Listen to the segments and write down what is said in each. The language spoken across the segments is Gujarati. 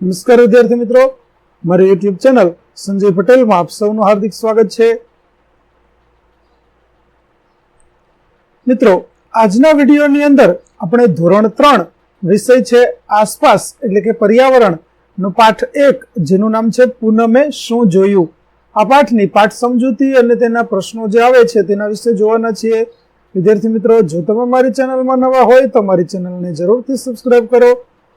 નમસ્કાર વિદ્યાર્થી મિત્રો. મારી યુટ્યુબ ચેનલ સંજય પટેલમાં આપ સૌનું હાર્દિક સ્વાગત છે. મિત્રો, આજના વિડીયોની અંદર આપણે ધોરણ ત્રણ વિષય છે આસપાસ, એટલે કે પર્યાવરણ નો પાઠ એક, જેનું નામ છે પૂનમે શું જોયું? આ પાઠની પાઠ સમજૂતી અને તેના પ્રશ્નો જે આવે છે તેના વિશે જોવાના છીએ. વિદ્યાર્થી મિત્રો, જો તમે મારી ચેનલમાં નવા હોય તો મારી ચેનલને જરૂરથી સબસ્ક્રાઇબ કરો.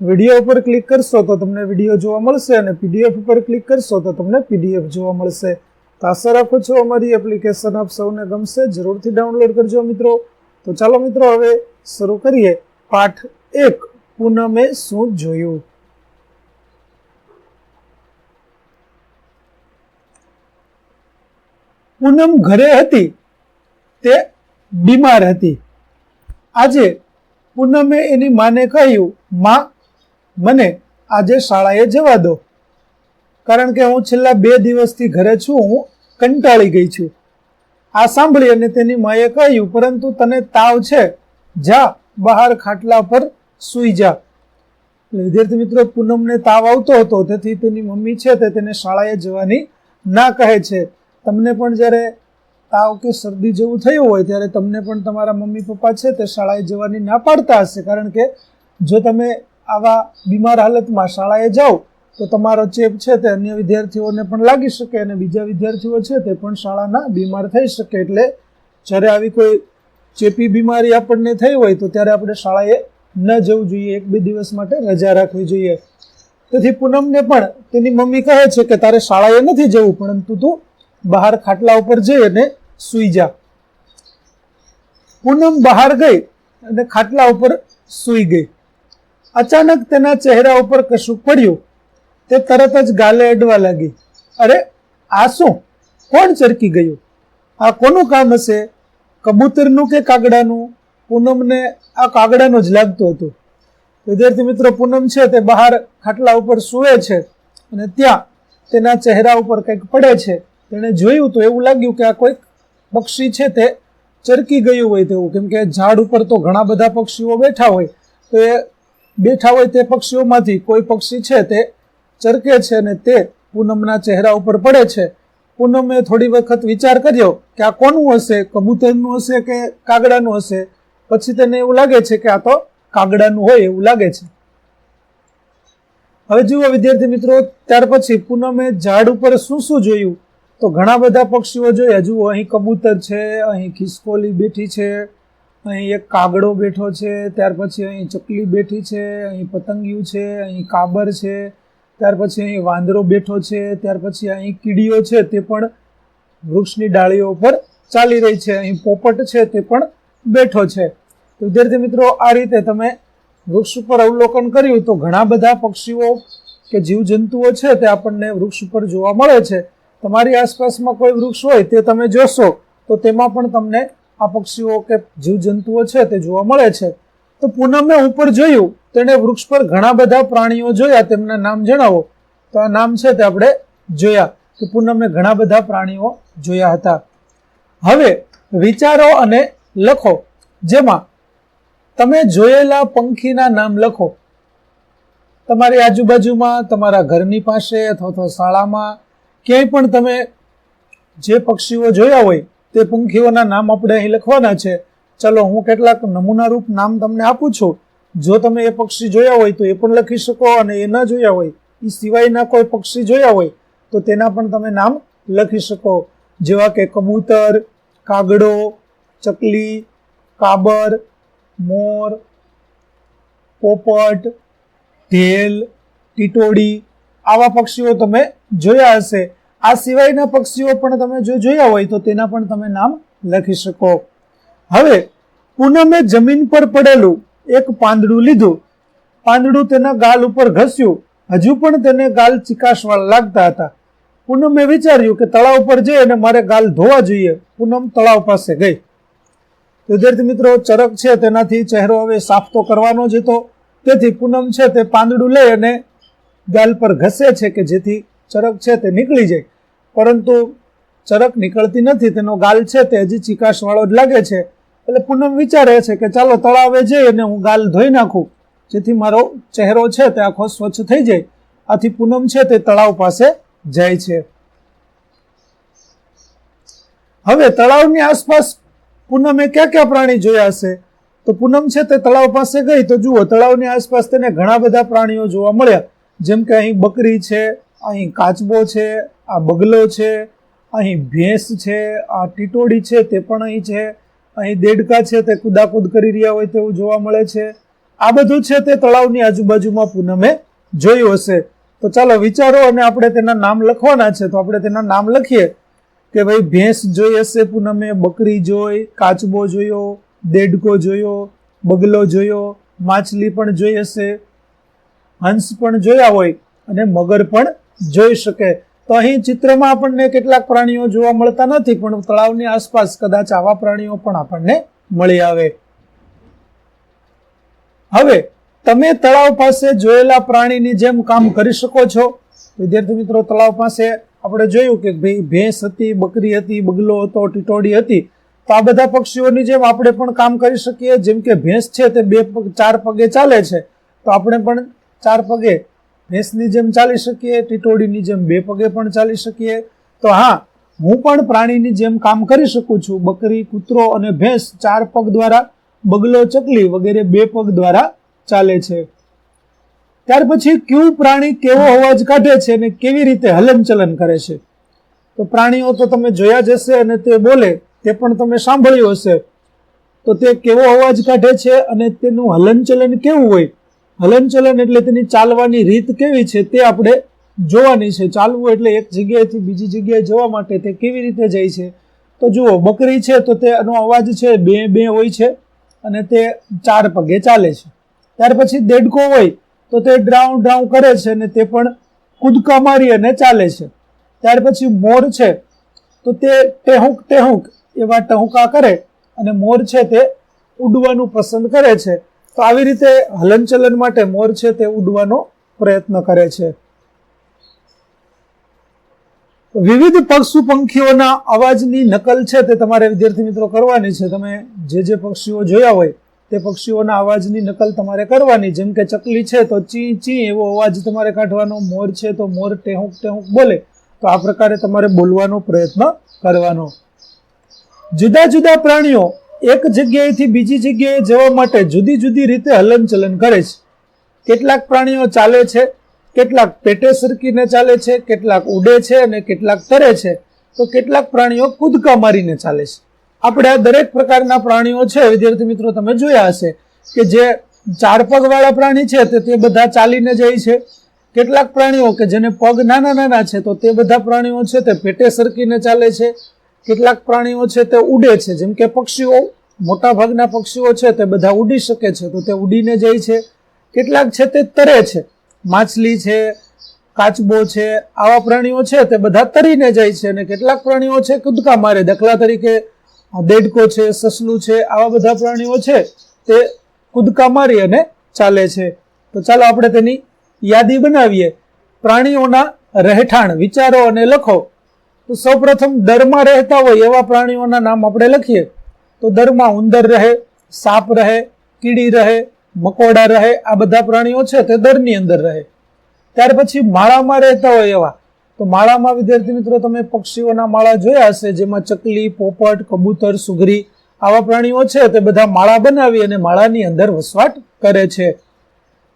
વીડિયો ઉપર ક્લિક કરશો તો તમને વીડિયો જોવા મળશે અને પીડીએફ ઉપર ક્લિક કરશો તો તમને પીડીએફ જોવા મળશે. તો આશા રાખું છું અમારી એપ્લિકેશન આપ સૌને ગમશે. જરૂરથી ડાઉનલોડ કરજો મિત્રો. તો ચાલો મિત્રો હવે શરૂ કરીએ. પાઠ એક, પૂનમે શું જોયું? પૂનમ ઘરે હતી, તે બીમાર હતી. આજે પૂનમે એની માને કહ્યું, માં મને આજે શાળાએ જવા દો. કારણ કે હું છેલ્લા બે દિવસથી ઘરે છું, હું કંટાળી ગઈ છું. આ સાંભળી અને તેની માએ કહ્યું, પરંતુ તને તાવ છે. જા, બહાર ખાટલા પર સૂઈ જા. વિદ્યાર્થી મિત્રો, પૂનમને તાવ આવતો હતો, તેથી તેની મમ્મી છે તે તેને શાળાએ જવાની ના કહે છે. તમને પણ જ્યારે તાવ કે શરદી જેવું થયું હોય, ત્યારે તમને પણ તમારા મમ્મી પપ્પા છે તે શાળાએ જવાની ના પાડતા હશે. કારણ કે જો તમે આવા બીમાર હાલતમાં શાળાએ જાઓ તો તમારો ચેપ છે તે અન્ય વિદ્યાર્થીઓને પણ લાગી શકે અને બીજા વિદ્યાર્થીઓ છે તે પણ શાળાના બીમાર થઈ શકે. એટલે જ્યારે આવી કોઈ ચેપી બીમારી આપણને થઈ હોય તો ત્યારે આપણે શાળાએ ન જવું જોઈએ. એક બે દિવસ માટે રજા રાખવી જોઈએ. તેથી પૂનમને પણ તેની મમ્મી કહે છે કે તારે શાળાએ નથી જવું, પરંતુ તું બહાર ખાટલા ઉપર જઈ અને સૂઈ જા. પૂનમ બહાર ગઈ અને ખાટલા ઉપર સૂઈ ગઈ. અચાનક તેના ચહેરા ઉપર કશું પડ્યું. તે તરત જ ગાલે અડવા લાગી. અરે, આ શું? કોણ ચરકી ગયું? આ કોનું કામ હશે? કબૂતરનું કે કાગડાનું? પૂનમને આ કાગડાનું જ લાગતું હતું. વિદ્યાર્થી મિત્રો, પૂનમ છે તે બહાર ખાટલા ઉપર સૂવે છે અને ત્યાં તેના ચહેરા ઉપર કંઈક પડે છે. તેણે જોયું તો એવું લાગ્યું કે આ કોઈક પક્ષી છે તે ચરકી ગયું હોય તેવું. કેમ કે ઝાડ ઉપર તો ઘણા બધા પક્ષીઓ બેઠા હોય. તો એ બેઠા હોય તે પક્ષીઓમાંથી કોઈ પક્ષી છે તે ચરકે છે અને તે પૂનમના ચહેરા ઉપર પડે છે. પૂનમે થોડી વખત વિચાર કર્યો કે આ કોનું હશે? કબૂતરનું હશે કે કાગડાનું હશે? પછી તેને એવું લાગે છે કે આ તો કાગડાનું હોય એવું લાગે છે. હવે જુઓ વિદ્યાર્થી મિત્રો, ત્યાર પછી પૂનમે ઝાડ ઉપર શું શું જોયું? તો ઘણા બધા પક્ષીઓ જોયા. જુઓ, અહીં કબૂતર છે, અહીં ખિસકોલી બેઠી છે અહીં એક કાગડો બેઠો છે, ત્યાર પછી અહીં ચકલી બેઠી છે, અહીં પતંગિયું છે, અહીં કાબર છે, ત્યાર પછી અહીં વાંદરો બેઠો છે, ત્યાર પછી અહીં કીડીઓ છે, તે પણ વૃક્ષની ડાળીઓ પર ચાલી રહી છે, અહીં પોપટ છે, તે પણ બેઠો છે. વિદ્યાર્થી મિત્રો, આ રીતે તમે વૃક્ષ ઉપર અવલોકન કર્યું તો ઘણા બધા પક્ષીઓ કે જીવજંતુઓ છે, તે આપણને વૃક્ષ ઉપર જોવા મળે છે. તમારી આસપાસમાં કોઈ વૃક્ષ હોય, તે તમે જોશો, તો તેમાં પણ તમને આ પક્ષીઓ કે જીવજંતુઓ છે તે જોવા મળે છે. તો પૂનમે ઉપર જોયું, તેણે વૃક્ષ પર ઘણા બધા પ્રાણીઓ જોયા, તેમના નામ જણાવો. તો આ નામ છે તે આપણે જોયા, કે પૂનમે ઘણા બધા પ્રાણીઓ જોયા હતા. હવે વિચારો અને લખો. જેમાં તમે જોયેલા પંખીના નામ લખો. તમારી આજુબાજુમાં, તમારા ઘરની પાસે અથવા તો શાળામાં, ક્યાંય પણ તમે જે પક્ષીઓ જોયા હોય તે પંખીઓના નામ આપણે અહીં લખવાના છે. ચલો, હું કેટલાક નમૂનારૂપ નામ તમને આપું છું. જો તમે એ પક્ષી જોયા હોય તો એ પણ લખી શકો અને એ ન જોયા હોય એ સિવાયના કોઈ પક્ષી જોયા હોય, તો તેના પણ તમે નામ લખી શકો. જેવા કે કબૂતર, કાગડો, ચકલી, કાબર, મોર, પોપટ ઢેલ ટીટોડી આવા પક્ષીઓ તમે જોયા હશે. આ સિવાયના પક્ષીઓ પણ તમે જો જોયા હોય તો તેના પણ તમે નામ લખી શકો. હવે પૂનમે જમીન પર પડેલું એક પાંદડું લીધું. પાંદડું તેના ગાલ ઉપર ઘસ્યું. હજુ પણ તેને ગાલ ચિકાસવાળા લાગતા હતા. પૂનમે વિચાર્યું કે તળાવ પર જઈ અને મારે ગાલ ધોવા જોઈએ. પૂનમ તળાવ પાસે ગઈ. વિદ્યાર્થી મિત્રો, ચરક છે તેનાથી ચહેરો હવે સાફ તો કરવાનો જ હતો. તેથી પૂનમ છે તે પાંદડું લઈ અને ગાલ પર ઘસે છે કે જેથી ચરક છે તે નીકળી જાય. પરંતુ ચરક નીકળતી નથી, તેનો ગાલ છે તે હજી ચીકાશવાળો જ લાગે છે. એટલે પૂનમ વિચારે છે કે ચાલો તળાવે જઈ અને હું ગાલ ધોઈ નાખું. જેથી મારો ચહેરો છે તે આખો સ્વચ્છ થઈ જાય. આથી પૂનમ છે તે તળાવ પાસે જાય છે. હવે તળાવની આસપાસ પૂનમે ક્યાં ક્યાં પ્રાણી જોયા હશે? તો પૂનમ છે તે તળાવ પાસે ગઈ. તો જુઓ, તળાવની આસપાસ તેને ઘણા બધા પ્રાણીઓ જોવા મળ્યા. જેમ કે અહીં બકરી છે અહીં કાચબો છે, આ બગલો છે, અહીં ભેંસ છે, આ ટીટોડી છે, તે પણ અહીં છે. અહીં દેડકા છે, તે કુદાકુદ કરી રહ્યા હોય તેવું જોવા મળે છે. આ બધું છે તે તળાવની આજુબાજુમાં પૂનમે જોયું હશે. તો ચાલો વિચારો અને આપણે તેના નામ લખવાના છે, તો આપણે તેના નામ લખીએ કે ભાઈ ભેંસ જોઈ હશે પૂનમે, બકરી જોઈ, કાચબો જોયો, દેડકો જોયો, બગલો જોયો, માછલી પણ જોઈ હશે, હંસ પણ જોયા હોય અને મગર પણ જોઈ શકે. તો અહીં ચિત્રમાં આપણને કેટલાક પ્રાણીઓ જોવા મળતા નથી, પણ તળાવની આસપાસ કદાચ આવા પ્રાણીઓ પણ આપણને મળી આવે. હવે, તમે તળાવ પાસે જોયેલા પ્રાણીની જેમ કામ કરી શકો છો. વિદ્યાર્થી મિત્રો, તળાવ પાસે આપણે જોયું કે ભાઈ ભેંસ હતી, બકરી હતી, બગલો હતો, ટીટોડી હતી. તો આ બધા પક્ષીઓની જેમ આપણે પણ કામ કરી શકીએ. જેમ કે ભેંસ છે તે બે પગ, ચાર પગે ચાલે છે. તો આપણે પણ ચાર પગે ભેંસની જેમ ચાલી શકીએ, ટીટોડીની જેમ બે પગે પણ ચાલી શકીએ. તો હા, હું પણ પ્રાણીની જેમ કામ કરી શકું છું. બકરી, કૂતરો અને ભેંસ ચાર પગ દ્વારા, બગલો, ચકલી વગેરે બે પગ દ્વારા ચાલે છે. ત્યાર પછી કયું પ્રાણી કેવો અવાજ કાઢે છે અને કેવી રીતે હલનચલન કરે છે? તો પ્રાણીઓ તો તમે જોયા જ હશે અને તે બોલે, તે પણ તમે સાંભળ્યું હશે. તો તે કેવો અવાજ કાઢે છે અને તેનું હલનચલન કેવું હોય? હલનચલન એટલે તેની ચાલવાની રીત કેવી છે તે આપણે જોવાની છે. ચાલવું એટલે એક જગ્યાએથી બીજી જગ્યાએ જવા માટે તે કેવી રીતે જાય છે? તો જુઓ, બકરી છે તો તેનો અવાજ છે બે બે હોય છે અને તે ચાર પગે ચાલે છે. ત્યાર પછી દેડકો હોય તો તે ડ્રાઉં ડ્રાઉં કરે છે અને તે પણ કૂદકા મારી અને ચાલે છે. ત્યાર પછી મોર છે તો તે ટેહુક ટેહુંક એવા ટહુકા કરે અને મોર છે તે ઉડવાનું પસંદ કરે છે. તો આવી રીતે હલનચલન માટે મોર છે તે ઉડવાનો પ્રયત્ન કરે છે. વિવિધ પશુ પંખીઓના અવાજની નકલ છે તે તમારે વિદ્યાર્થી મિત્રો કરવાની છે. તમે જે જે પક્ષીઓ જોયા હોય તે પક્ષીઓના અવાજની નકલ તમારે કરવાની. જેમ કે ચકલી છે તો ચી ચી એવો અવાજ તમારે કાઢવાનો. મોર છે તો મોર ટેહુંક ટેહુંક બોલે. તો આ પ્રકારે તમારે બોલવાનો પ્રયત્ન કરવાનો. જુદા જુદા પ્રાણીઓ એક જગ્યાએથી બીજી જગ્યાએ જવા માટે જુદી જુદી રીતે હલનચલન કરે છે. કેટલાક પ્રાણીઓ ચાલે છે, કેટલાક પેટે સરકીને ચાલે છે, કેટલાક ઉડે છે અને કેટલાક તરે છે. તો કેટલાક પ્રાણીઓ કૂદકા મારીને ચાલે છે. આપણે આ દરેક પ્રકારના પ્રાણીઓ છે, વિદ્યાર્થી મિત્રો, તમે જોયા હશે કે જે ચાર પગવાળા પ્રાણી છે તે બધા ચાલીને જાય છે. કેટલાક પ્રાણીઓ કે જેને પગ નાના નાના છે, તો તે બધા પ્રાણીઓ છે, તે પેટે સરકીને ચાલે છે. કેટલાક પ્રાણીઓ છે, તે ઉડે છે. જેમ કે પક્ષીઓ મોટા ભાગના પક્ષીઓ છે તે બધા ઉડી શકે છે, તો તે ઉડીને જાય છે. કેટલાક છે તે તરે છે. માછલી છે, કાચબો છે, આવા પ્રાણીઓ છે તે બધા તરીને જાય છે અને કેટલાક પ્રાણીઓ છે કૂદકા મારે. દાખલા તરીકે દેડકો છે, સસલું છે, આવા બધા પ્રાણીઓ છે તે કૂદકા મારી અને ચાલે છે. તો ચાલો આપણે તેની યાદી બનાવીએ. પ્રાણીઓના રહેઠાણ, વિચારો અને લખો. તો સૌપ્રથમ દરમાં રહેતા હોય એવા પ્રાણીઓના નામ આપણે લખીએ. તો દરમાં ઉંદર રહે, સાપ રહે, કીડી રહે, મકોડા રહે, આ બધા પ્રાણીઓ છે તે દરની અંદર રહે. ત્યાર પછી માળામાં રહેતા હોય એવા. તો માળામાં, વિદ્યાર્થી મિત્રો, તમે પક્ષીઓના માળા જોયા હશે, જેમાં ચકલી, પોપટ, કબૂતર, સુગરી આવા પ્રાણીઓ છે તે બધા માળા બનાવી અને માળાની અંદર વસવાટ કરે છે.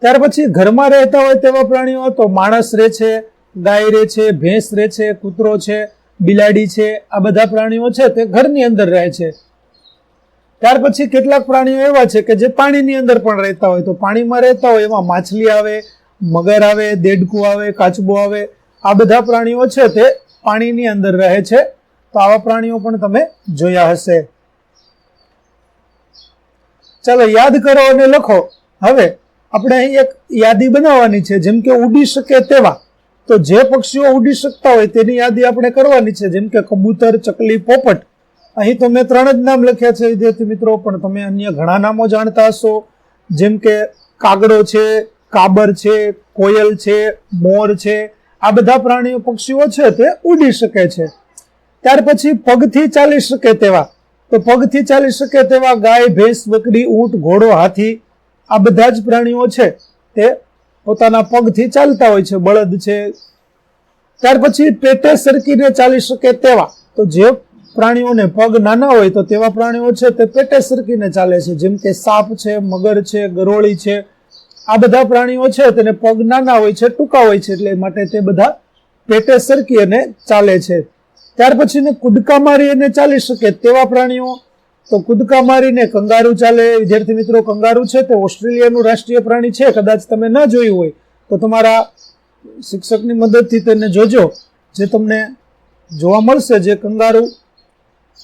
ત્યાર પછી ઘરમાં રહેતા હોય તેવા પ્રાણીઓ, તો માણસ રહે છે, ગાય રહે છે, ભેંસ રહે છે, કૂતરો છે, બિલાડી છે, આ બધા પ્રાણીઓ છે તે ઘરની અંદર રહે છે. ત્યાર પછી કેટલાક પ્રાણીઓ એવા છે કે જે પાણીની અંદર પણ રહેતા હોય. તો પાણીમાં રહેતા હોય એમાં માછલી આવે, મગર આવે, દેડકું આવે, કાચબો આવે. આ બધા પ્રાણીઓ છે તે પાણીની અંદર રહે છે. તો આવા પ્રાણીઓ પણ તમે જોયા હશે. ચાલો યાદ કરો અને લખો. હવે આપણે અહીં એક યાદી બનાવવાની છે. જેમ કે ઉડી શકે તેવા. તો જે પક્ષીઓ ઉડી શકતા હોય તેની યાદી આપણે કરવાની છે. જેમ કે કબૂતર, ચકલી, પોપટ. અહીં તો મેં ત્રણ જ નામ લખ્યા છે, વિદ્યાર્થી મિત્રો, પણ તમે અન્ય ઘણા નામો જાણતા હશો. જેમ કે કાગડો છે, કાબર છે, કોયલ છે, મોર છે. આ બધા પ્રાણીઓ પક્ષીઓ છે તે ઉડી શકે છે. ત્યાર પછી પગથી ચાલી શકે તેવા. તો પગથી ચાલી શકે તેવા ગાય, ભેંસ, બકરી, ઊંટ, ઘોડો, હાથી, આ બધા જ પ્રાણીઓ છે તે પોતાના પગથી ચાલતા હોય છે, બળદ છે. ત્યાર પછી પેટે સરકીને ચાલી શકે તેવા. તો જે પ્રાણીઓને પગ નાના હોય તો તેવા પ્રાણીઓ છે તે પેટે સરકીને ચાલે છે. જેમ કે સાપ છે, મગર છે, ગરોળી છે. આ બધા પ્રાણીઓ છે તેને પગ નાના હોય છે, ટૂંકા હોય છે એટલે માટે તે બધા પેટે સરકી અને ચાલે છે. ત્યાર પછી ને કૂદકા મારી અને ચાલી શકે તેવા પ્રાણીઓ. તો કૂદકા મારીને કંગારૂ ચાલે. વિદ્યાર્થી મિત્રો, કંગારૂ છે તે ઓસ્ટ્રેલિયાનું રાષ્ટ્રીય પ્રાણી છે. કદાચ તમે ન જોયું હોય તો તમારા શિક્ષકની મદદથી તેને જોજો. જે તમને જોવા મળશે જે કંગારૂ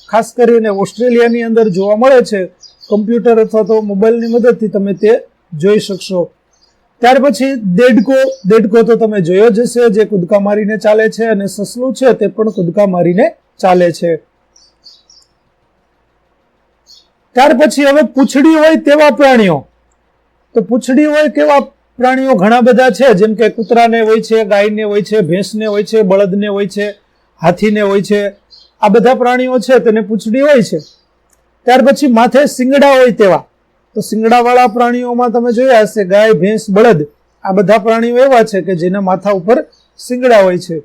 ખાસ કરીને ઓસ્ટ્રેલિયાની અંદર જોવા મળે છે, કમ્પ્યુટર અથવા તો મોબાઈલની મદદથી તમે તે જોઈ શકશો. ત્યાર પછી દેડકો દેડકો તો તમે જોયો જ હશે, જે કૂદકા મારીને ચાલે છે અને સસલું છે તે પણ કૂદકા મારીને ચાલે છે. ત્યાર પછી હવે પૂંછડી હોય તેવા પ્રાણીઓ. તો પૂંછડી હોય કેવા પ્રાણીઓ ઘણા બધા છે? જેમ કે કૂતરાને હોય છે, ગાયને હોય છે, ભેંસને હોય છે, બળદને હોય છે, હાથીને હોય છે આ બધા પ્રાણીઓ છે, તેને પૂંછડી હોય છે. ત્યાર પછી માથે શિંગડા હોય તેવા. તો સિંગડાવાળા પ્રાણીઓમાં તમે જોયા હશે, ગાય, ભેંસ, બળદ, આ બધા પ્રાણીઓ એવા છે કે જેના માથા ઉપર શિંગડા હોય છે.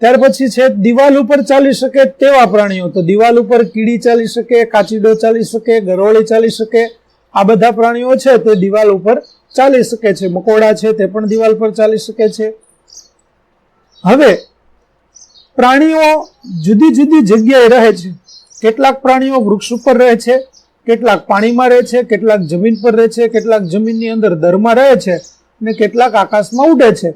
ત્યાર પછી છે, દિવાલ ઉપર ચાલી શકે તેવા પ્રાણીઓ. તો દિવાલ ઉપર કીડી ચાલી શકે, કાચીડો ચાલી શકે, ગરોળી ચાલી શકે, આ બધા પ્રાણીઓ છે, તે દિવાલ ઉપર ચાલી શકે છે. મકોડા છે, તે પણ દિવાલ પર ચાલી શકે છે. હવે પ્રાણીઓ જુદી જુદી જગ્યાએ રહે છે. કેટલાક પ્રાણીઓ વૃક્ષ ઉપર રહે છે, કેટલાક પાણીમાં રહે છે, કેટલાક જમીન પર રહે છે, કેટલાક જમીનની અંદર દરમાં રહે છે અને કેટલાક આકાશમાં ઉડે છે.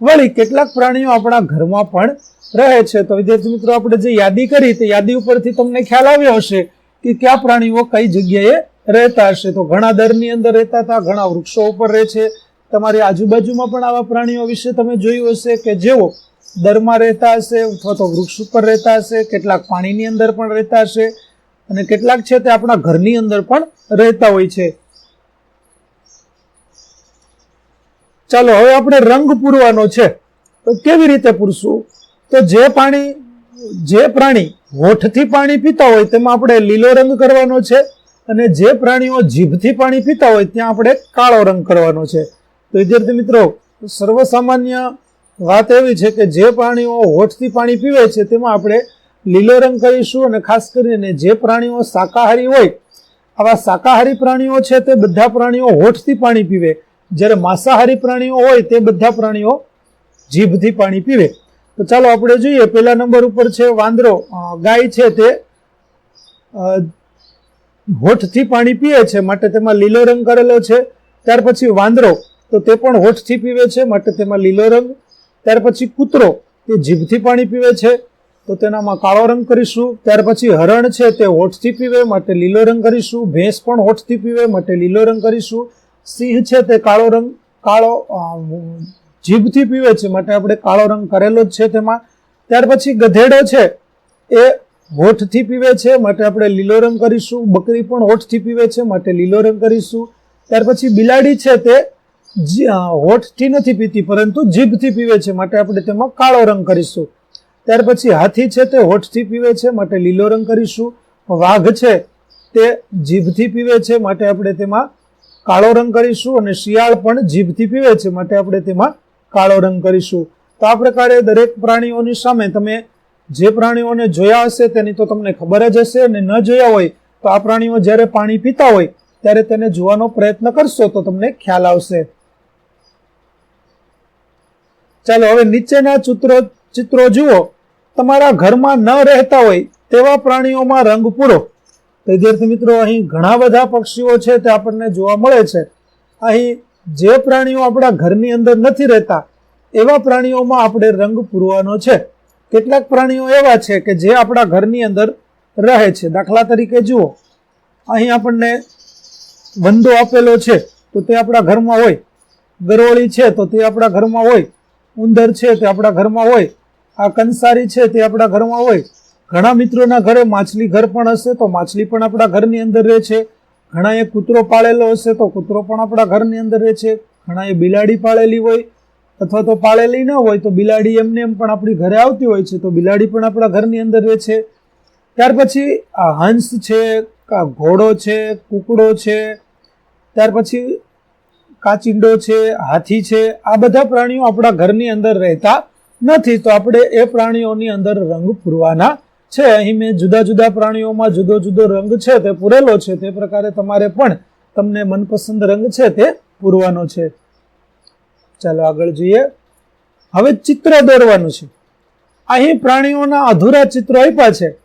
વળી કેટલાક પ્રાણીઓ આપણા ઘરમાં પણ રહે છે. તો વિદ્યાર્થી મિત્રો, આપણે જે યાદી કરી તે યાદી ઉપરથી તમને ખ્યાલ આવ્યો હશે કે કયા પ્રાણીઓ કઈ જગ્યાએ રહેતા હશે. તો ઘણા દરની અંદર રહેતા હતા, ઘણા વૃક્ષો ઉપર રહે છે. તમારી આજુબાજુમાં પણ આવા પ્રાણીઓ વિશે તમે જોયું હશે કે જેઓ દરમાં રહેતા હશે અથવા તો વૃક્ષ ઉપર રહેતા હશે, કેટલાક પાણીની અંદર પણ રહેતા હશે અને કેટલાક છે તે આપણા ઘરની અંદર પણ રહેતા હોય છે. ચાલો, હવે આપણે રંગ પૂરવાનો છે. તો કેવી રીતે પૂરશું? તો જે પાણી, જે પ્રાણી હોઠથી પાણી પીતા હોય તેમાં આપણે લીલો રંગ કરવાનો છે અને જે પ્રાણીઓ જીભથી પાણી પીતા હોય ત્યાં આપણે કાળો રંગ કરવાનો છે. તો વિદ્યાર્થી મિત્રો, સર્વસામાન્ય વાત એવી છે કે જે પ્રાણીઓ હોઠથી પાણી પીવે છે, તેમાં આપણે લીલો રંગ કરીશું અને ખાસ કરીને જે પ્રાણીઓ શાકાહારી હોય, આવા શાકાહારી પ્રાણીઓ છે તે બધા પ્રાણીઓ હોઠથી પાણી પીવે. જ્યારે માંસાહારી પ્રાણીઓ હોય, તે બધા પ્રાણીઓ જીભથી પાણી પીવે. તો ચાલો આપણે જોઈએ, પહેલા નંબર ઉપર છે વાંદરો. ગાય છે તે હોઠથી પાણી પીએ છે, માટે તેમાં લીલો રંગ કરેલો છે. ત્યાર પછી વાંદરો, તો તે પણ હોઠથી પીવે છે, માટે તેમાં લીલો રંગ ત્યાર પછી કૂતરો તે જીભથી પાણી પીવે છે. તો તેનામાં કાળો રંગ કરીશું. ત્યાર પછી હરણ છે તે હોઠથી પીવે માટે લીલો રંગ કરીશું. ભેંસ પણ હોઠથી પીવે માટે લીલો રંગ કરીશું. સિંહ છે તે કાળો રંગ, કાળો જીભથી પીવે છે માટે આપણે કાળો રંગ કરેલો જ છે તેમાં. ત્યાર પછી ગધેડો છે એ હોઠથી પીવે છે માટે આપણે લીલો રંગ કરીશું. બકરી પણ હોઠથી પીવે છે માટે લીલો રંગ કરીશું. ત્યાર પછી બિલાડી છે તે હોઠથી નથી પીતી, પરંતુ જીભથી પીવે છે માટે આપણે તેમાં કાળો રંગ કરીશું. ત્યાર પછી હાથી છે તે હોઠથી પીવે છે માટે લીલો રંગ કરીશું. વાઘ છે તે જીભથી પીવે છે માટે આપણે તેમાં કાળો રંગ કરીશું અને શિયાળ પણ જીભથી પીવે છે માટે આપણે તેમાં કાળો રંગ કરીશું. તો આ પ્રકારે દરેક પ્રાણીઓની સામે તમે જે પ્રાણીઓને જોયા હશે તેની તો તમને ખબર જ હશે અને ન જોયા હોય તો આ પ્રાણીઓ જ્યારે પાણી પીતા હોય ત્યારે તેને જોવાનો પ્રયત્ન કરશો તો તમને ખ્યાલ આવશે. ચાલો, હવે નીચેના ચિત્રો ચિત્રો જુઓ. તમારા ઘરમાં ન રહેતા હોય તેવા પ્રાણીઓમાં રંગ પૂરો. વિદ્યાર્થી મિત્રો, અહીં ઘણા બધા પક્ષીઓ છે તે આપણને જોવા મળે છે. અહીં જે પ્રાણીઓ આપણા ઘરની અંદર નથી રહેતા, એવા પ્રાણીઓમાં આપણે રંગ પૂરવાનો છે. કેટલાક પ્રાણીઓ એવા છે કે જે આપણા ઘરની અંદર રહે છે. દાખલા તરીકે જુઓ. અહીં આપણને વંદો આપેલો છે, તો તે આપણા ઘરમાં હોય. ગરોળી છે, તો તે આપણા ઘરમાં હોય. ઉંદર છે તે આપણા ઘરમાં હોય, આ કંસારી છે તે આપણા ઘરમાં હોય. ઘણા મિત્રોના ઘરે માછલી ઘર પણ હશે તો માછલી પણ આપણા ઘરની અંદર રહે છે. ઘણા એ કૂતરો પાળેલો હશે તો કૂતરો પણ આપણા ઘરની અંદર રહે છે. ઘણા એ બિલાડી પાળેલી હોય અથવા તો પાળેલી ન હોય તો બિલાડી એમને એમ પણ આપણી ઘરે આવતી હોય છે તો બિલાડી પણ આપણા ઘરની અંદર રહે છે. ત્યાર પછી આ હંસ છે ઘોડો છે, કુકડો છે. ત્યાર પછી કાચિંડો છે, હાથી છે, આ બધા પ્રાણીઓ આપણા ઘરની અંદર રહેતા નથી. તો આપણે એ પ્રાણીઓની અંદર રંગ પૂરવાના છે. અહીં મેં જુદા જુદા પ્રાણીઓમાં જુદો જુદો રંગ છે, તે પૂરેલો છે. તે પ્રકારે તમારે પણ તમને મનપસંદ રંગ છે તે પૂરવાનો છે. ચાલો આગળ જોઈએ. હવે ચિત્ર દોરવાનું છે. અહીં પ્રાણીઓના અધૂરા ચિત્રો આપ્યા છે.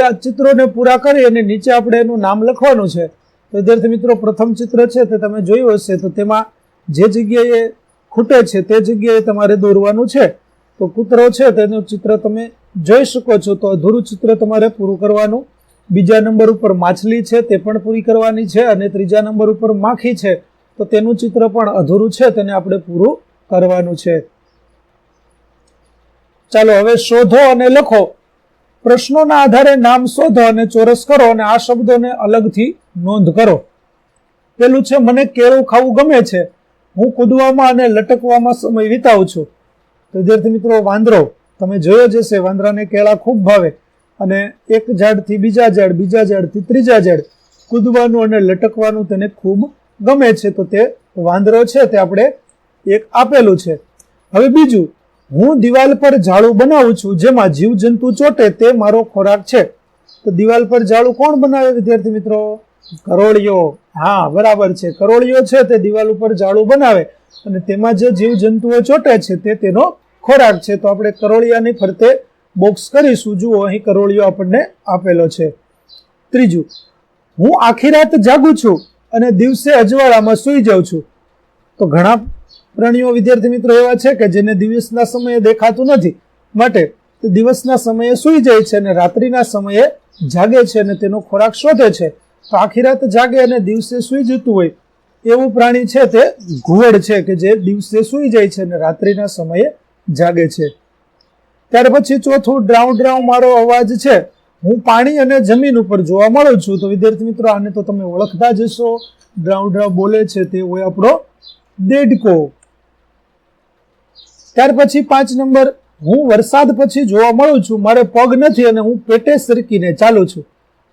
આ ચિત્રોને પૂરા કરી અને નીચે આપણે એનું નામ લખવાનું છે. તો વિદ્યાર્થી મિત્રો, પ્રથમ ચિત્ર છે તે તમે જોયું હશે, તો તેમાં જે જગ્યાએ ખૂટે છે તે જગ્યાએ તમારે દોરવાનું છે. તો કૂતરો છે તેનું ચિત્ર તમે જોઈ શકો છો, તો અધૂરું ચિત્ર તમારે પૂરું કરવાનું. બીજા નંબર ઉપર માછલી છે તે પણ પૂરી કરવાની છે અને ત્રીજા નંબર ઉપર માખી છે. તો તેનું ચિત્ર પણ અધૂરું છે, તેને આપણે પૂરું કરવાનું છે. ચાલો, હવે શોધો અને લખો. પ્રશ્નોના આધારે નામ શોધો અને ચોરસ કરો અને આ શબ્દોને અલગથી નોંધ કરો. પેલું છે, મને કેળું ખાવું ગમે છે. હું કૂદવામાં અને લટકવામાં સમય વિતાવું છું. તો વિદ્યાર્થી મિત્રો, વાંદરો, તમે જોયો જ હશે, વાંદરાને કેળા ખૂબ ભાવે. અને એક ઝાડથી બીજા ઝાડ, બીજા ઝાડથી ત્રીજા ઝાડ, કૂદવાનું અને લટકવાનું તેને ખૂબ ગમે છે. તો તે વાંદરો છે, તે આપણે એક આપેલું છે. હવે બીજું, હું દિવાલ પર ઝાડું બનાવું છું, જેમાં જીવજંતુ ચોટે, તે મારો ખોરાક છે. તો દિવાલ પર ઝાડુ કોણ બનાવે, વિદ્યાર્થી મિત્રો? કરોળિયો હા, બરાબર છે. કરોળિયો છે તે દિવાલ ઉપર જાળું બનાવે અને તેમાં જે જીવજંતુઓ ચોટે છે તે તેનો ખોરાક છે. તો આપણે કરોળિયાની ફરતે બોક્સ કરીશું. જુઓ, અહીં કરોળિયો આપણને આપેલો છે. ત્રીજું, હું આખી રાત જાગું છું અને દિવસે અજવાળામાં સૂઈ જાઉં છું. તો ઘણા પ્રાણીઓ, વિદ્યાર્થી મિત્રો એવા છે કે જેને દિવસના સમયે દેખાતું નથી. માટે દિવસના સમયે સૂઈ જાય છે અને રાત્રિના સમયે જાગે છે અને તેનો ખોરાક શોધે છે. તો આખી જાગે અને દિવસે સૂઈ જતું હોય, એવું પ્રાણી છે તે ઘુવડ છે કે જે દિવસે સૂઈ જાય છે અને રાત્રિના સમયે જાગે છે. ત્યાર પછી ચોથું ડ્રાઉ ડ્રાઉ મારો અવાજ છે, હું પાણી અને જમીન ઉપર જોવા મળું છું. તો વિદ્યાર્થી મિત્રો, આને તો તમે ઓળખતા જ હશો. ડ્રાઉ ડ્રાઉ બોલે છે તે હોય આપણો દેડકો. ત્યાર પછી પાંચ નંબર, હું વરસાદ પછી જોવા મળું છું. મારે પગ નથી અને હું પેટે સરકીને ચાલુ છું.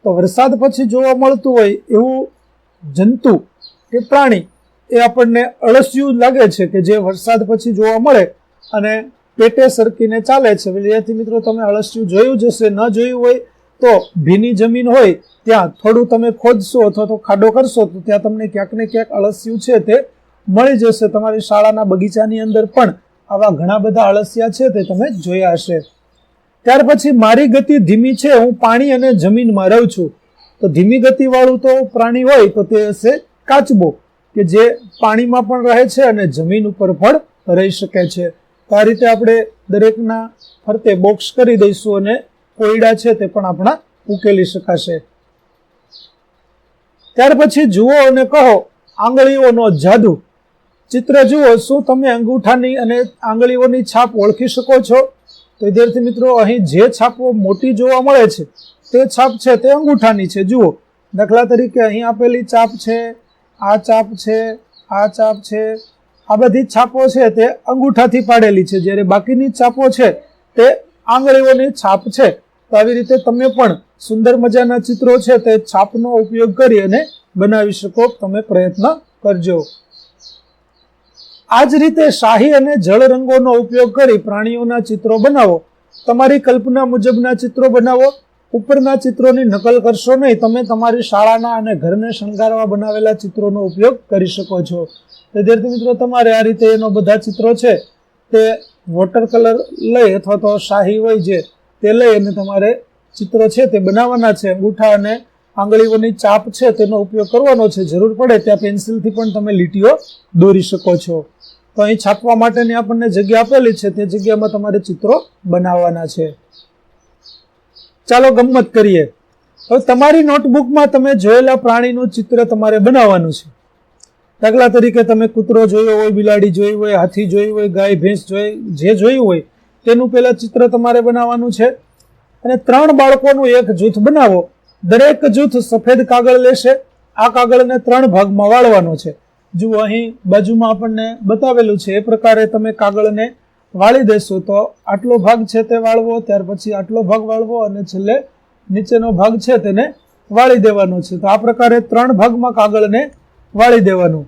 તો વરસાદ પછી જોવા મળતું હોય એવું જંતુ કે પ્રાણી એ આપણને અળસિયું લાગે છે કે જે વરસાદ પછી જોવા મળે અને પેટે સરકીને ચાલે છે. વિદ્યાર્થી મિત્રો, તમે અળસિયું જોયું જ હશે, ન જોયું હોય તો ભીની જમીન હોય, ત્યાં થોડું તમે ખોદશો અથવા તો ખાડો કરશો, તો ત્યાં તમને ક્યાંક ને ક્યાંક અળસિયું છે તે મળી જશે. તમારી શાળાના બગીચાની અંદર પણ આવા ઘણા બધા અળસિયા છે તે તમે જોયા હશે. ત્યાર પછી મારી ગતિ ધીમી છે, હું પાણી અને જમીનમાં રહું છું. તો ધીમી ગતિવાળું તો પ્રાણી હોય, તો તે હશે કાચબો, કે જે પાણીમાં પણ રહે છે અને જમીન ઉપર પણ રહી શકે છે. તો આ રીતે આપણે દરેકના ફરતે બોક્સ કરી દઈશું અને કોયડા છે તે પણ આપણા ઉકેલી શકાશે. ત્યાર પછી જુઓ અને કહો, આંગળીઓનો જાદુ. ચિત્ર જુઓ, શું તમે અંગૂઠાની અને આંગળીઓની છાપ ઓળખી શકો છો? તો વિદ્યાર્થી મિત્રો, અહીં જે છાપો મોટી જોવા મળે છે, તે છાપ છે, તે અંગૂઠાની છે. જુઓ, દાખલા તરીકે અહીં આપેલી ચાપ છે, આ ચાપ છે, આ ચાપ છે. આ બધી છાપો છે, તે અંગૂઠાથી પાડેલી છે. જ્યારે બાકીની છાપો છે, તે આંગળીઓની છાપ છે. તો આવી રીતે તમે પણ સુંદર મજાના ચિત્રો છે, તે છાપનો ઉપયોગ કરી અને બનાવી શકો. તમે પ્રયત્ન કરજો. આ જ રીતે શાહી અને જળ રંગોનો ઉપયોગ કરી પ્રાણીઓના ચિત્રો બનાવો. તમારી કલ્પના મુજબના ચિત્રો બનાવો. ઉપરના ચિત્રોની નકલ કરશો નહીં. તમે તમારી શાળાના અને ઘરને શણગારવા બનાવેલા ચિત્રોનો ઉપયોગ કરી શકો છો. વિદ્યાર્થી મિત્રો, તમારે આ રીતે એનો બધા ચિત્રો છે તે વોટર કલર લઈ અથવા તો શાહી હોય જે તે લઈ અને તમારે ચિત્રો છે તે બનાવવાના છે. અંગૂઠા અને આંગળીઓની ચાપ છે તેનો ઉપયોગ કરવાનો છે. જરૂર પડે ત્યાં પેન્સિલથી પણ તમે લીટીઓ દોરી શકો છો. તો અહીં છાપવા માટેની આપણને જગ્યા આપેલી છે. તે જગ્યામાં તમારે ચિત્રો બનાવવાના છે. ચાલો ગમત કરીએ. હવે તમારી નોટબુકમાં તમે જોયેલા પ્રાણીનું ચિત્ર તમારે બનાવવાનું છે. દાખલા તરીકે તમે કૂતરો જોયો હોય, બિલાડી જોઈ હોય, હાથી જોઈ હોય, ગાય, ભેંસ જોઈ, જે જોયું હોય, તેનું પહેલાં ચિત્ર તમારે બનાવવાનું છે. અને ત્રણ બાળકોનું એક જૂથ બનાવો. દરેક જૂથ સફેદ કાગળ લેશે. આ કાગળને ત્રણ ભાગમાં વાળવાનો છે. જુઓ, અહીં બાજુમાં આપણને બતાવેલું છે, એ પ્રકારે તમે કાગળને વાળી દેશો તો આટલો ભાગ છે તે વાળવો, ત્યાર પછી આટલો ભાગ વાળવો અને છેલ્લે નીચેનો ભાગ છે તેને વાળી દેવાનો છે. તો આ પ્રકારે ત્રણ ભાગમાં કાગળને વાળી દેવાનું.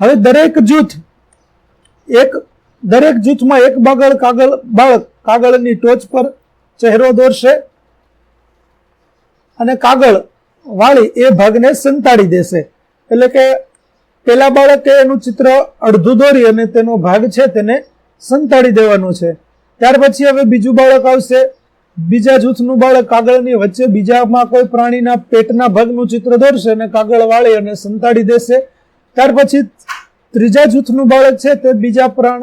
હવે દરેક જૂથ, એક, દરેક જૂથમાં એક બાગળ કાગળ બાળક કાગળની ટોચ પર ચહેરો દોરશે અને કાગળ વાળી એ ભાગને સંતાડી દેશે. એટલે કે પેલા બાળકે એનું ચિત્ર અડધું દોરી અને તેનો ભાગ છે તેને સંતાડી દેવાનો છે. ત્યાર પછી હવે બીજું બાળક આવશે. બીજા જૂથનું બાળક કાગળની વચ્ચે બીજામાં કોઈ પ્રાણીના પેટના ભાગનું ચિત્ર દોરશે અને કાગળ વાળી અને સંતાડી દેશે. ત્યાર પછી ત્રીજા જૂથનું બાળક છે તે બીજા પ્રાણ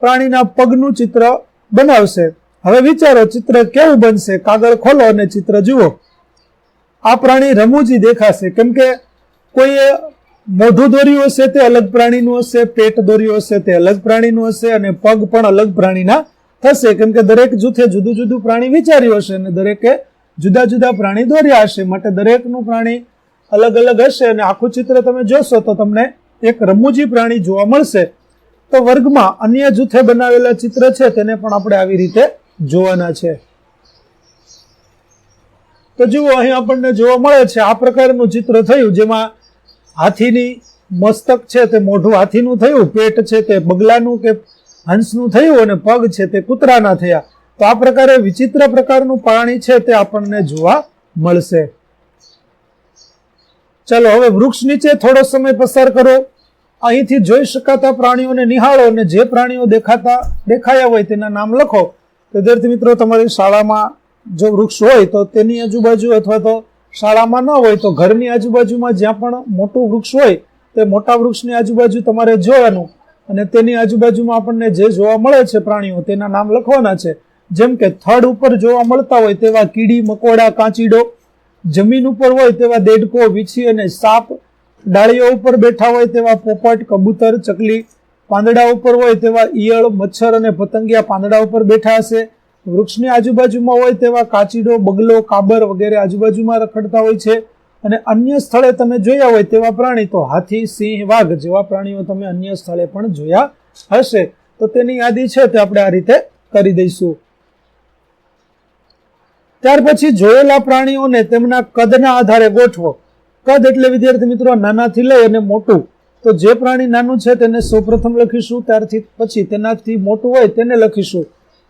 પ્રાણીના પગનું ચિત્ર બનાવશે. હવે વિચારો, ચિત્ર કેવું બનશે? કાગળ ખોલો અને ચિત્ર જુઓ. આ પ્રાણી રમૂજી દેખાશે. કેમ કે કોઈએ મોઢું દોર્યું હશે તે અલગ પ્રાણીનું હશે પેટ દોર્યું હશે તે અલગ પ્રાણીનું હશે અને પગ પણ અલગ પ્રાણીના થશે. કેમ કે દરેક જૂથે જુદું જુદું પ્રાણી વિચાર્યું હશે અને દરેકે જુદા જુદા પ્રાણી દોર્યા હશે. માટે દરેકનું પ્રાણી અલગ અલગ હશે અને આખું ચિત્ર તમે જોશો તો તમને એક રમૂજી પ્રાણી જોવા મળશે. તો વર્ગમાં અન્ય જૂથે બનાવેલા ચિત્ર છે તેને પણ આપણે આવી રીતે જોવાના છે. તો જુઓ, અહીં આપણને જોવા મળે છે આ પ્રકારનું ચિત્ર થયું જેમાં હાથીની મસ્તક છે તે મોઢું હાથીનું થયું, પેટ છે તે બગલાનું કે હંસનું થયું અને પગ છે તે કૂતરાના થયા. તો આ પ્રકારે વિચિત્ર પ્રકારનું પ્રાણી છે તે આપણને જોવા મળશે. ચાલો હવે વૃક્ષ નીચે થોડો સમય પસાર કરો. અહીંથી જોઈ શકાતા પ્રાણીઓને નિહાળો અને જે પ્રાણીઓ દેખાતા, દેખાયા હોય તેના નામ લખો. વિદ્યાર્થી મિત્રો, તમારી શાળામાં જો વૃક્ષ હોય તો તેની આજુબાજુ અથવા તો શાળામાં ન હોય તો ઘરની આજુબાજુમાં જ્યાં પણ મોટું વૃક્ષ હોય, તે મોટા વૃક્ષની આજુબાજુ તમારે જોવાનું. અને તેની આજુબાજુમાં આપણને જે જોવા મળે છે પ્રાણીઓ, તેના નામ લખવાના છે. જેમ કે થડ ઉપર જોવા મળતા હોય તેવા કીડી, મકોડા, કાંચીડો. જમીન ઉપર હોય તેવા દેડકો, વીછી અને સાપ. ડાળીઓ ઉપર બેઠા હોય તેવા પોપટ, કબૂતર, ચકલી. પાંદડા ઉપર હોય તેવા ઈયળ, મચ્છર અને પતંગિયા પાંદડા ઉપર બેઠા હશે. વૃક્ષની આજુબાજુમાં હોય તેવા કાચીડો, બગલો, કાબર વગેરે આજુબાજુમાં રખડતા હોય છે. અને અન્ય સ્થળે તમે જોયા હોય તેવા પ્રાણી તો હાથી, સિંહ, વાઘ જેવા પ્રાણીઓ તમે અન્ય સ્થળે પણ જોયા હશે. તો તેની યાદી છે તે આપણે આ રીતે કરી દઈશું. ત્યાર પછી જોયેલા પ્રાણીઓને તેમના કદના આધારે ગોઠવો. કદ એટલે વિદ્યાર્થી મિત્રો નાનાથી લઈ અને મોટું. તો જે પ્રાણી નાનું છે તેને સૌપ્રથમ લખીશું, ત્યારથી પછી તેનાથી મોટું હોય તેને લખીશું.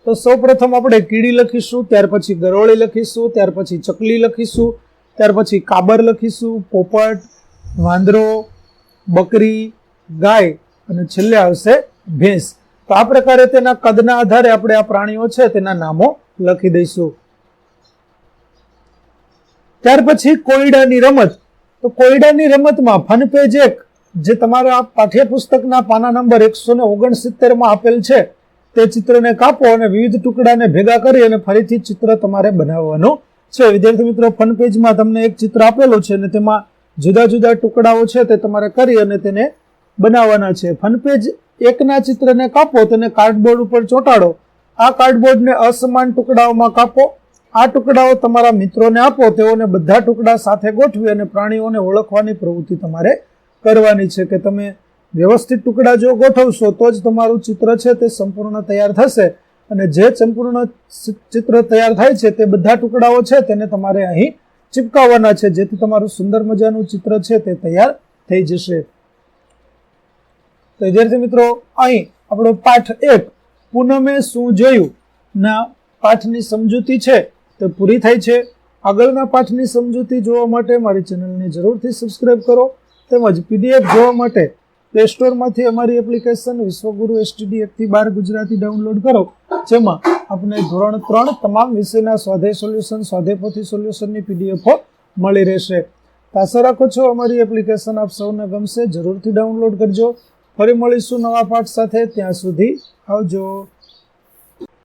તો સૌપ્રથમ આપણે કીડી લખીશું, ત્યાર પછી ગરોળી લખીશું, ત્યાર પછી ચકલી લખીશું, ત્યાર પછી કાબર લખીશું, પોપટ, વાંદરો, બકરી, ગાય અને છેલ્લે આવશે ભેંસ. તો આ પ્રકારે તેના કદના આધારે આપણે આ પ્રાણીઓ છે તેના નામો લખી દઈશું. ત્યાર પછી કોયડાની રમત. તો કોયડાની રમતમાં ફન પેજ એક, જે તમારા પાઠ્યપુસ્તકના પાના નંબર એકસો ને ઓગણસિત્તેરમાં આપેલ છે. તે ચિત્રને કાપો અને વિવિધ ટુકડાને ભેગા કરી અને ફરીથી ચિત્ર તમારે બનાવવાનું છે. વિદ્યાર્થી મિત્રો ફન પેજમાં તમને એક ચિત્ર આપેલું છે અને તેમાં જુદા જુદા ટુકડાઓ છે તે તમારે કરી અને તેને બનાવવાના છે. ફન પેજ એકના ચિત્રને કાપો, તેને કાર્ડબોર્ડ ઉપર ચોંટાડો. આ કાર્ડબોર્ડને અસમાન ટુકડાઓમાં કાપો. આ ટુકડાઓ તમારા મિત્રોને આપો, તેઓને બધા ટુકડા સાથે ગોઠવી અને પ્રાણીઓને ઓળખવાની પ્રવૃત્તિ તમારે કરવાની છે કે તમે વ્યવસ્થિત ટુકડા જો ગોઠવશો, તો જ તમારું ચિત્ર છે તે સંપૂર્ણ તૈયાર થશે. અને જે સંપૂર્ણ ચિત્ર તૈયાર થાય છે તે બધા ટુકડાઓ છે તેને તમારે અહીં ચિપકાવવાના છે. જેથી તમારું સુંદર મજાનું ચિત્ર છે તે તૈયાર થઈ જશે. તો વિદ્યાર્થી મિત્રો, અહીં આપણો પાઠ એક, પૂનમે શું જોયું? ના, પાઠની સમજૂતી છે તે પૂરી થાય છે. આગળના પાઠની સમજૂતી જોવા માટે મારી ચેનલને જરૂરથી સબસ્ક્રાઈબ કરો. તેમજ પીડીએફ જોવા માટે પ્લે સ્ટોરમાંથી અમારી એપ્લિકેશન વિશ્વગુરુ એસટીડી એકથી બાર ગુજરાતી ડાઉનલોડ કરો, જેમાં આપણે ધોરણ ત્રણ તમામ વિષયના સ્વાધ્યાય સોલ્યુશન સ્વાધેપોથી સોલ્યુશનની પીડીએફો મળી રહેશે. આશા રાખો છો અમારી એપ્લિકેશન આપ સૌને ગમશે. જરૂરથી ડાઉનલોડ કરજો. ફરી મળીશું નવા પાઠ સાથે. ત્યાં સુધી આવજો.